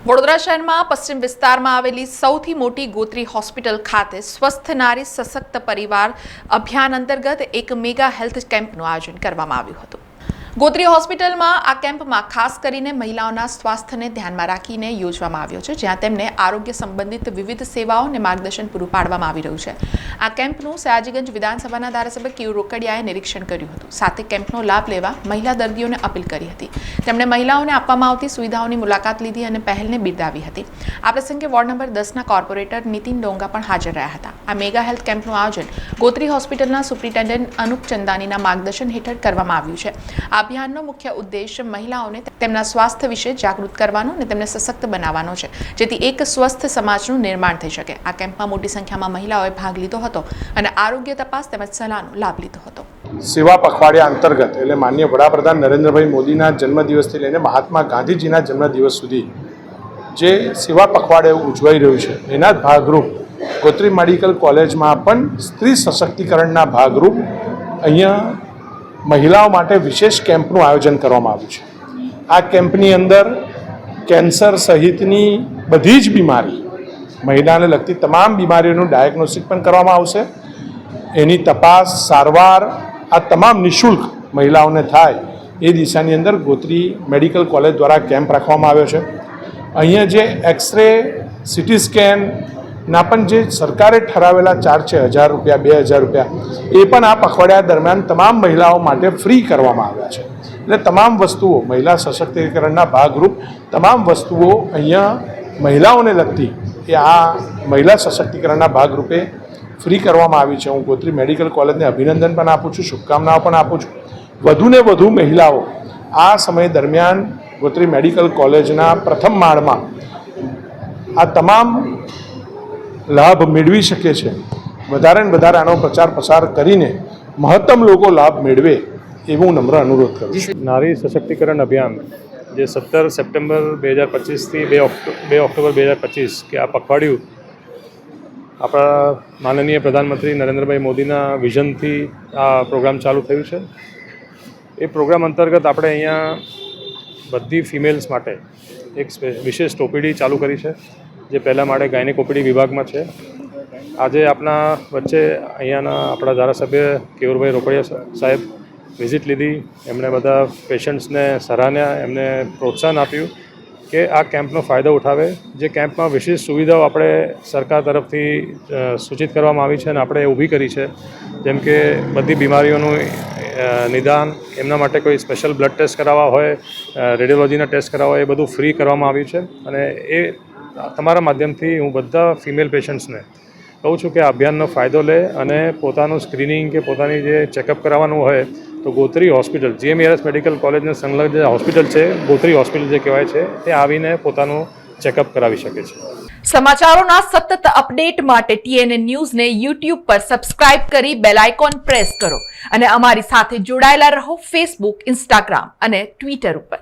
વડોદરા શહેરમાં પશ્ચિમ વિસ્તારમાં આવેલી સૌથી મોટી ગોત્રી હોસ્પિટલ ખાતે સ્વસ્થ નારી સશક્ત પરિવાર અભિયાન અંતર્ગત એક મેગા હેલ્થ કેમ્પનું આયોજન કરવામાં આવ્યું હતું. ગોત્રી હોસ્પિટલમાં આ કેમ્પમાં ખાસ કરીને મહિલાઓના સ્વાસ્થ્યને ધ્યાનમાં રાખીને યોજવામાં આવ્યો છે, જ્યાં તેમને આરોગ્ય સંબંધિત વિવિધ સેવાઓ અને માર્ગદર્શન પૂરું પાડવામાં આવી રહ્યું છે. આ કેમ્પનું સયાજીગંજ વિધાનસભાના ધારાસભ્ય કિયુ રોકડિયાએ નિરીક્ષણ કર્યું હતું. સાથે કેમ્પનો લાભ લેવા મહિલા દર્દીઓને અપીલ કરી હતી. તેમણે મહિલાઓને આપવામાં આવતી સુવિધાઓની મુલાકાત લીધી અને પહેલને બિરદાવી હતી. આ પ્રસંગે વોર્ડ નંબર દસના કોર્પોરેટર નીતિન ડોંગા પણ હાજર રહ્યા હતા. આ મેગા હેલ્થ કેમ્પનું આયોજન ગોત્રી હોસ્પિટલના સુપ્રિન્ટેન્ડન્ટ અનુપ ચંદાનીના માર્ગદર્શન હેઠળ કરવામાં આવ્યું છે. આ અભિયાનનો મુખ્ય ઉદ્દેશ મહિલાઓને તેમના સ્વાસ્થ્ય વિશે જાગૃત કરવાનો અને તેમને સશક્ત બનાવવાનો છે, જેથી એક સ્વસ્થ સમાજનું નિર્માણ થઈ શકે. આ કેમ્પમાં મોટી સંખ્યામાં મહિલાઓએ ભાગ લીધો હતો અને આરોગ્ય તપાસ તેમજ સલાહનો લાભ લીધો હતો. સેવા પખવાડિયા અંતર્ગત, એટલે માન્ય વડાપ્રધાન નરેન્દ્રભાઈ મોદીના જન્મદિવસથી લઈને મહાત્મા ગાંધીજીના જન્મદિવસ સુધી જે સેવા પખવાડિયું ઉજવાઈ રહ્યું છે, એના ભાગરૂપ ગોત્રી મેડિકલ કોલેજમાં પણ સ્ત્રી સશક્તિકરણના ભાગરૂપ અહીંયા મહિલાઓ માટે વિશેષ કેમ્પનું આયોજન કરવામાં આવ્યું છે. આ કેમ્પની અંદર કેન્સર સહિતની બધી જ બીમારી મહિલાને લગતી તમામ બીમારીઓનું ડાયગ્નોસ્ટિક પણ કરવામાં આવશે. એની તપાસ સારવાર, આ તમામ નિઃશુલ્ક મહિલાઓને થાય એ દિશાની અંદર ગોત્રી મેડિકલ કોલેજ દ્વારા કેમ્પ રાખવામાં આવ્યો છે. અહીંયા જે એક્સરે, સિટી સ્કેનના પણ જે સરકારે ઠરાવેલા ચાર છે, હજાર રૂપિયા, બે હજાર રૂપિયા, એ પણ આ પખવાડિયા દરમિયાન તમામ મહિલાઓ માટે ફ્રી કરવામાં આવ્યા છે. એટલે તમામ વસ્તુઓ, મહિલા સશક્તિકરણના ભાગરૂપ તમામ વસ્તુઓ અહીંયા મહિલાઓને લગતી એ આ મહિલા સશક્તિકરણના ભાગરૂપે ફ્રી કરવામાં આવી છે. હું ગોત્રી મેડિકલ કોલેજને અભિનંદન પણ આપું છું, શુભકામનાઓ પણ આપું છું. વધુને વધુ મહિલાઓ આ સમય દરમિયાન ગોત્રી મેડિકલ કોલેજના પ્રથમ માળમાં આ તમામ લાભ મેળવી શકે છે. વધારે ને વધારે આનો પ્રચાર પ્રસાર કરીને મહત્તમ લોકો લાભ મેળવે એવું નમ્ર અનુરોધ કરું નારી સશક્તિકરણ અભિયાન જે સત્તર સપ્ટેમ્બર બે હજાર પચીસથી બે ઓક્ટો, બે ઓક્ટોબર બે હજાર પચીસ કે આ પખવાડિયું આપણા માનનીય પ્રધાનમંત્રી નરેન્દ્રભાઈ મોદીના વિઝનથી આ પ્રોગ્રામ ચાલુ થયું છે. એ પ્રોગ્રામ અંતર્ગત આપણે અહીંયા બધી ફિમેલ્સ માટે એક વિશેષ ટોપીડી ચાલુ કરી છે. જે પહેલાં માળે ગાયનિક ઓપીડી વિભાગમાં છે. આજે આપણા વચ્ચે અહીંયાના આપણા ધારાસભ્ય કેવુરભાઈ રોકડિયા સાહેબ વિઝિટ લીધી. એમણે બધા પેશન્ટ્સને સરાહ્યા એમને પ્રોત્સાહન આપ્યું કે આ કેમ્પનો ફાયદો ઉઠાવે. જે કેમ્પમાં વિશેષ સુવિધાઓ આપણે સરકાર તરફથી સૂચિત કરવામાં આવી છે અને આપણે ઊભી કરી છે. જેમ કે બધી બીમારીઓનું નિદાન, એમના માટે કોઈ સ્પેશિયલ બ્લડ ટેસ્ટ કરાવવા હોય રેડિયોલોજીના ટેસ્ટ કરાવવા હોય, એ બધું ફ્રી કરવામાં આવ્યું છે. અને એ તમારા માધ્યમથી હું બધા ફિમેલ પેશન્ટ્સને કહું છું કે અભિયાનનો ફાયદો લે અને પોતાનું સ્ક્રીનિંગ કે પોતાની જે ચેકઅપ કરાવવાનું હોય તો ગોત્રી હોસ્પિટલ જીએમઈઆરએસ મેડિકલ કોલેજને સંલગ્ન જે હોસ્પિટલ છે, ગોત્રી હોસ્પિટલ જે કહેવાય છે, તે આવીને પોતાનું ચેકઅપ કરાવી શકે છે. સમાચારોના સતત અપડેટ માટે ટીએનએ ન્યૂઝને યુટ્યુબ પર સબસ્ક્રાઇબ કરી બેલ આઇકોન પ્રેસ કરો અને અમારી સાથે જોડાયેલા રહો ફેસબુક ઇન્સ્ટાગ્રામ અને ટ્વિટર ઉપર.